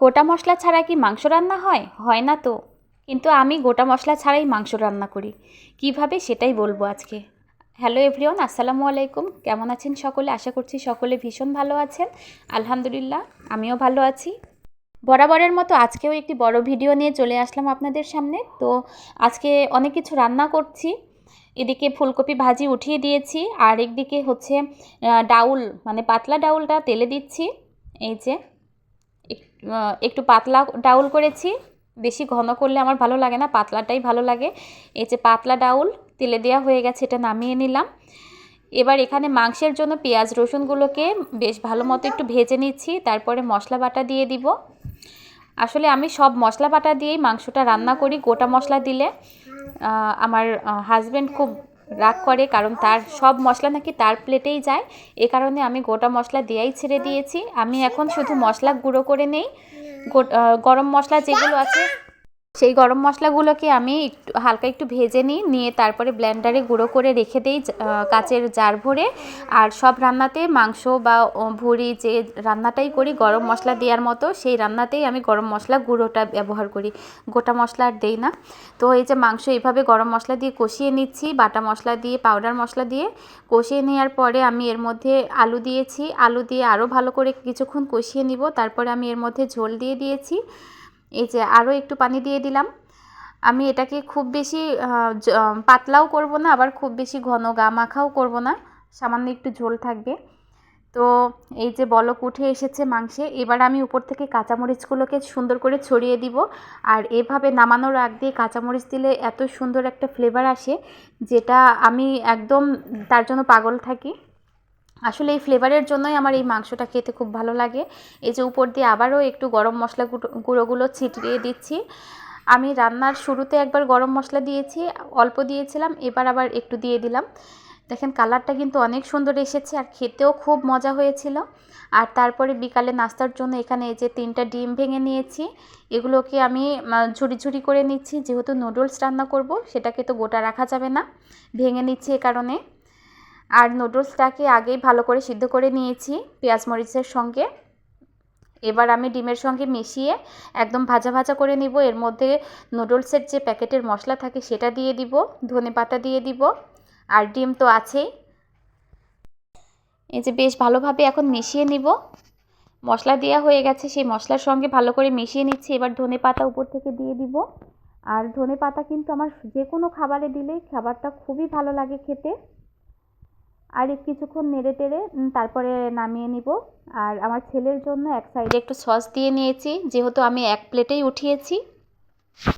গোটা মশলা ছাড়া কি মাংস রান্না হয়? হয় না তো। কিন্তু আমি গোটা মশলা ছাড়াই মাংস রান্না করি। কীভাবে সেটাই বলব আজকে? হ্যালো এভরিওয়ান, আসসালামু আলাইকুম। কেমন আছেন সকলে? আশা করছি সকলে ভীষণ ভালো আছেন। আলহামদুলিল্লাহ, আমিও ভালো আছি। বরাবরের মতো আজকেও একটি বড় ভিডিও নিয়ে চলে আসলাম আপনাদের সামনে। তো আজকে অনেক কিছু রান্না করছি। এদিকে ফুলকপি ভাজি উঠিয়ে দিয়েছি। আর একদিকে হচ্ছে ডাউল মানে পাতলা ডাউলটা তেলে দিচ্ছি। এই যে একটু পাতলা ডাউল করেছি। বেশি ঘন করলে আমার ভালো লাগে না, পাতলাটাই ভালো লাগে। এই যে পাতলা ডাউল, তেলে দেওয়া হয়ে গেছে, এটা নামিয়ে নিলাম। এবার এখানে মাংসের জন্য পেঁয়াজ রসুনগুলোকে বেশ ভালো মতো একটু ভেজে নিচ্ছি, তারপরে মশলা বাটা দিয়ে দিব। আসলে আমি সব মশলা বাটা দিয়েই মাংসটা রান্না করি, গোটা মশলা দিলে। আমার হাজব্যান্ড খুব রাগ করে, কারণ তার সব মশলা নাকি তার প্লেটেই যায়। এ কারণে আমি গোটা মশলা দেয়াই ছেড়ে দিয়েছি। আমি এখন শুধু মশলা গুঁড়ো করে নেই। গরম মশলা যেগুলো আছে সেই গরম মশলাগুলোকে আমি একটু, হালকা একটু ভেজে নিই, নিয়ে তারপরে ব্লেন্ডারে গুঁড়ো করে রেখে দিই কাচের জার ভরে। আর সব রান্নাতে মাংস বা ভুড়ি যে রান্নাটাই করি, গরম মশলা দেওয়ার মতো, সেই রান্নাতেই আমি গরম মশলা গুঁড়োটা ব্যবহার করি। গোটা মশলা আর দেই না। তো এই যে মাংস এইভাবে গরম মশলা দিয়ে কষিয়ে নিচ্ছি, বাটা মশলা দিয়ে পাউডার মশলা দিয়ে। কষিয়ে নেওয়ার পরে আমি এর মধ্যে আলু দিয়েছি। আলু দিয়ে আরও ভালো করে কিছুক্ষণ কষিয়ে নিব। তারপরে আমি এর মধ্যে ঝোল দিয়ে দিয়েছি। এই যে আরও একটু পানি দিয়ে দিলাম। আমি এটাকে খুব বেশি পাতলাও করব না, আবার খুব বেশি ঘন গা মাখাও করব না, সামান্য একটু ঝোল থাকবে। তো এই যে বলক উঠে এসেছে মাংসে, এবার আমি উপর থেকে কাঁচামরিচগুলোকে সুন্দর করে ছড়িয়ে দিব। আর এভাবে নামানোর আগ দিয়ে কাঁচামরিচ দিলে এত সুন্দর একটা ফ্লেভার আসে, যেটা আমি একদম, তার জন্য পাগল থাকি। আসলে এই ফ্লেভারের জন্যই আমার এই মাংসটা খেতে খুব ভালো লাগে। এই যে উপর দিয়ে আবারও একটু গরম মশলা গুঁড়ো- গুঁড়োগুলো ছিটিয়ে দিচ্ছি। আমি রান্নার শুরুতে একবার গরম মশলা দিয়েছি, অল্প দিয়েছিলাম, এবার আবার একটু দিয়ে দিলাম। দেখেন কালারটা কিন্তু অনেক সুন্দর এসেছে, আর খেতেও খুব মজা হয়েছিল। আর তারপরে বিকালে নাস্তার জন্য এখানে এই যে তিনটা ডিম ভেঙে নিয়েছি, এগুলোকে আমি ঝুড়ি ঝুড়ি করে নিচ্ছি। যেহেতু নুডলস রান্না করব, সেটাকে তো গোটা রাখা যাবে না। ভেঙে নিচ্ছি এ কারণে। আর নুডলসটাকে আগেই ভালো করে সিদ্ধ করে নিয়েছি পেঁয়াজ মরিচের সঙ্গে। এবার আমি ডিমের সঙ্গে মিশিয়ে একদম ভাজা ভাজা করে নিব। এর মধ্যে নুডলসের যে প্যাকেটের মশলা থাকে সেটা দিয়ে দিব, ধনে পাতা দিয়ে দিব, আর ডিম তো আছেই। এই যে বেশ ভালোভাবে এখন মিশিয়ে নিব। মশলা দেওয়া হয়ে গেছে, সেই মশলার সঙ্গে ভালো করে মিশিয়ে নিচ্ছি। এবার ধনে পাতা উপর থেকে দিয়ে দিব। আর ধনে পাতা কিন্তু আমার যে কোনো খাবারে দিলেই খাবারটা খুবই ভালো লাগে খেতে। আর কিছুক্ষণ নেড়ে টেড়ে তারপরে নামিয়ে নিব। আর আমার ছেলের জন্য এক সাইডে একটু সস দিয়ে নিয়েছি। যেহেতু আমি এক প্লেটেই উঠিয়েছি